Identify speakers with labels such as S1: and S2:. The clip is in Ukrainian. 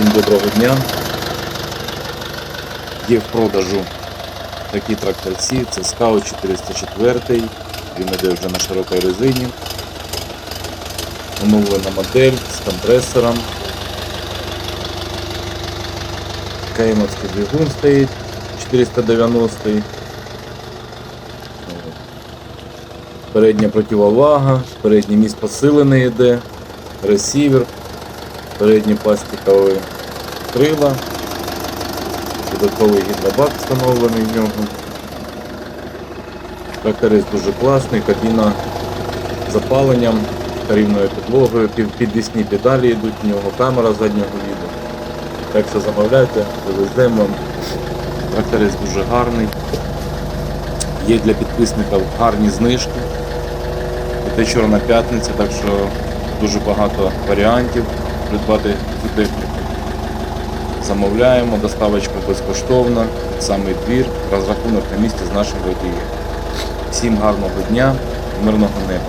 S1: Всім доброго дня. Є в продажу такі тракторці. Це Scout 404. Він іде вже на широкій резині. Оновлена модель з компресором. Каймовський двигун стоїть 490. Передня противовага, передній міст посилений йде, ресівер, передні пластикові крила, додатковий гідробак встановлений в нього. Тракторець дуже класний, кабіна з запаленням, рівною підлогою, під- підвісні педалі йдуть в нього, камера заднього віду. Так що замовляйте, привеземо вам. Тракторець дуже гарний. Є для підписників гарні знижки. Іде чорна п'ятниця, так що дуже багато варіантів придбати цю техніку. Замовляємо, доставочка безкоштовна, самий двір, розрахунок на місці з нашим водієм. Всім гарного дня, мирного неба.